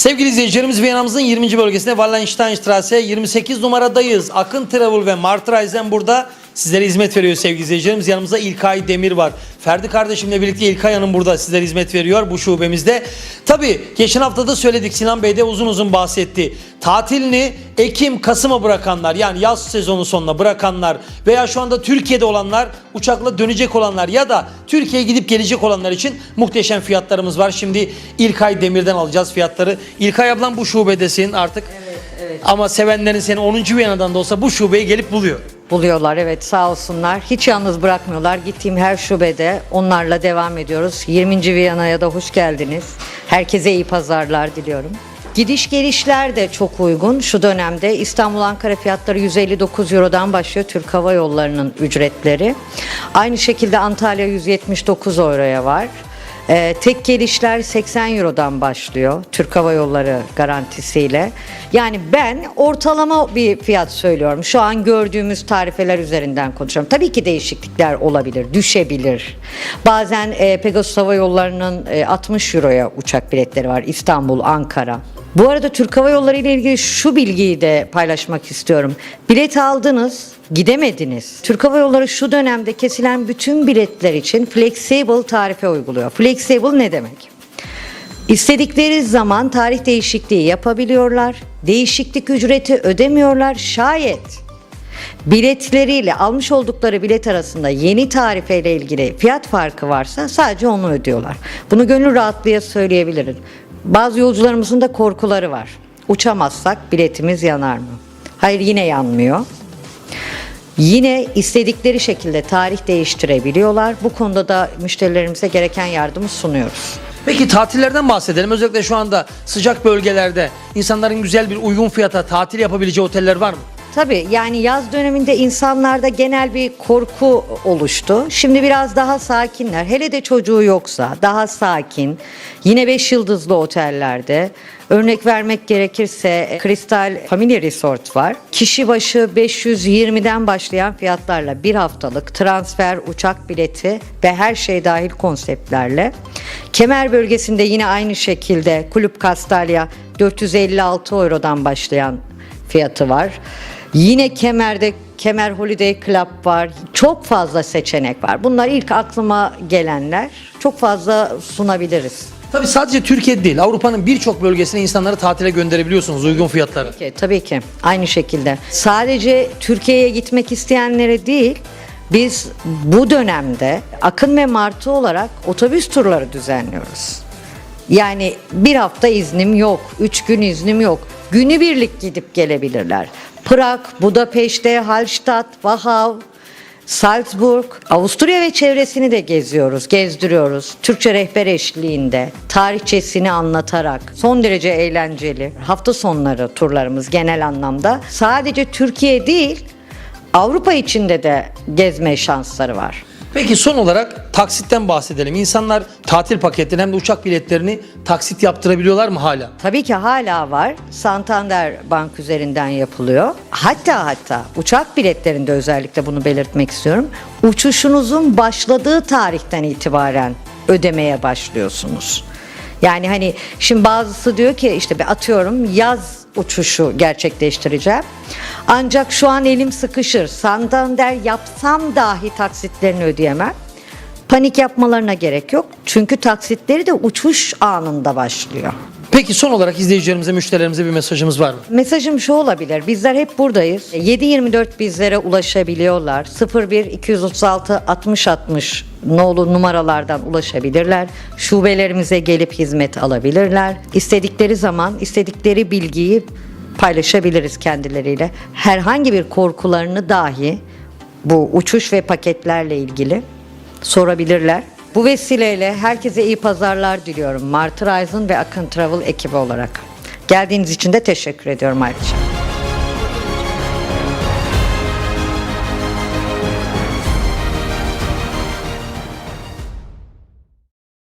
Sevgili izleyicilerimiz Viyana'mızın 20. bölgesinde Wallensteinstrasse 28 numaradayız. Akın Travel ve Mart Reisen burada sizlere hizmet veriyor sevgili izleyicilerimiz. Yanımızda İlkay Demir var. Ferdi kardeşimle birlikte İlkay Hanım burada sizlere hizmet veriyor bu şubemizde. Tabii geçen hafta da söyledik Sinan Bey de uzun uzun bahsetti. Tatilini Ekim, Kasım'a bırakanlar yani yaz sezonu sonuna bırakanlar veya şu anda Türkiye'de olanlar uçakla dönecek olanlar ya da Türkiye'ye gidip gelecek olanlar için muhteşem fiyatlarımız var. Şimdi İlkay Demir'den alacağız fiyatları. İlkay ablam bu şubedesin artık. Ama sevenlerin seni 10. Viyana'dan da olsa bu şubeye gelip buluyor. Buluyorlar evet sağ olsunlar. Hiç yalnız bırakmıyorlar. Gittiğim her şubede onlarla devam ediyoruz. 20. Viyana'ya da hoş geldiniz. Herkese iyi pazarlar diliyorum. Gidiş gelişler de çok uygun. Şu dönemde İstanbul Ankara fiyatları 159 Euro'dan başlıyor Türk Hava Yolları'nın ücretleri. Aynı şekilde Antalya 179 Euro'ya var. Ee, tek gelişler 80 Euro'dan başlıyor Türk Hava Yolları garantisiyle. Yani ben ortalama bir fiyat söylüyorum. Şu an gördüğümüz tarifeler üzerinden konuşuyorum. Tabii ki değişiklikler olabilir, düşebilir. Bazen e, Pegasus Hava Yolları'nın e, 60 Euro'ya uçak biletleri var İstanbul, Ankara. Bu arada Türk Hava Yolları ile ilgili şu bilgiyi de paylaşmak istiyorum. Bilet aldınız, gidemediniz. Türk Hava Yolları şu dönemde kesilen bütün biletler için flexible tarife uyguluyor. Flexible ne demek? İstedikleri zaman tarih değişikliği yapabiliyorlar. Değişiklik ücreti ödemiyorlar. Şayet biletleriyle almış oldukları bilet arasında yeni tarifeyle ilgili fiyat farkı varsa sadece onu ödüyorlar. Bunu gönül rahatlığıyla söyleyebilirim. Bazı yolcularımızın da korkuları var. Uçamazsak biletimiz yanar mı? Hayır yine yanmıyor. Yine istedikleri şekilde tarih değiştirebiliyorlar. Bu konuda da müşterilerimize gereken yardımı sunuyoruz. Peki tatillerden bahsedelim. Özellikle şu anda sıcak bölgelerde insanların güzel bir uygun fiyata tatil yapabileceği oteller var mı? Tabii yani yaz döneminde insanlarda genel bir korku oluştu. Şimdi biraz daha sakinler. Hele de çocuğu yoksa daha sakin. Yine 5 yıldızlı otellerde. Örnek vermek gerekirse Crystal Family Resort var. Kişi başı 520'den başlayan fiyatlarla bir haftalık transfer, uçak bileti ve her şey dahil konseptlerle. Kemer bölgesinde yine aynı şekilde Kulüp Castalia 456 Euro'dan başlayan fiyatı var. Yine Kemer'de Kemer Holiday Club var. Çok fazla seçenek var. Bunlar ilk aklıma gelenler. Çok fazla sunabiliriz. Tabii sadece Türkiye değil Avrupa'nın birçok bölgesine insanları tatile gönderebiliyorsunuz uygun fiyatlara. Ki, tabii ki aynı şekilde. Sadece Türkiye'ye gitmek isteyenlere değil, biz bu dönemde Akın ve Martı olarak otobüs turları düzenliyoruz. Yani bir hafta iznim yok, üç gün iznim yok. Günübirlik gidip gelebilirler. Prag, Budapeşte, Hallstatt, Wachau, Salzburg, Avusturya ve çevresini de geziyoruz, gezdiriyoruz. Türkçe rehber eşliğinde, tarihçesini anlatarak, son derece eğlenceli. Hafta sonları turlarımız genel anlamda. Sadece Türkiye değil, Avrupa içinde de gezme şansları var. Peki son olarak taksitten bahsedelim. İnsanlar tatil paketlerini hem de uçak biletlerini taksit yaptırabiliyorlar mı hala? Tabii ki hala var. Santander Bank üzerinden yapılıyor. Hatta hatta uçak biletlerinde özellikle bunu belirtmek istiyorum. Uçuşunuzun başladığı tarihten itibaren ödemeye başlıyorsunuz. Yani hani şimdi bazısı diyor ki işte atıyorum yaz uçuşu gerçekleştireceğim. Ancak şu an elim sıkışır. Santander yapsam dahi taksitlerini ödeyemem. Panik yapmalarına gerek yok. Çünkü taksitleri de uçuş anında başlıyor. Peki son olarak izleyicilerimize, müşterilerimize bir mesajımız var mı? Mesajım şu olabilir. Bizler hep buradayız. 7-24 bizlere ulaşabiliyorlar. 01 236 60 60 nolu numaralardan ulaşabilirler. Şubelerimize gelip hizmet alabilirler. İstedikleri zaman istedikleri bilgiyi paylaşabiliriz kendileriyle. Herhangi bir korkularını dahi bu uçuş ve paketlerle ilgili sorabilirler. Bu vesileyle herkese iyi pazarlar diliyorum. Martı Rising ve Akın Travel ekibi olarak. Geldiğiniz için de teşekkür ediyorum ayrıca.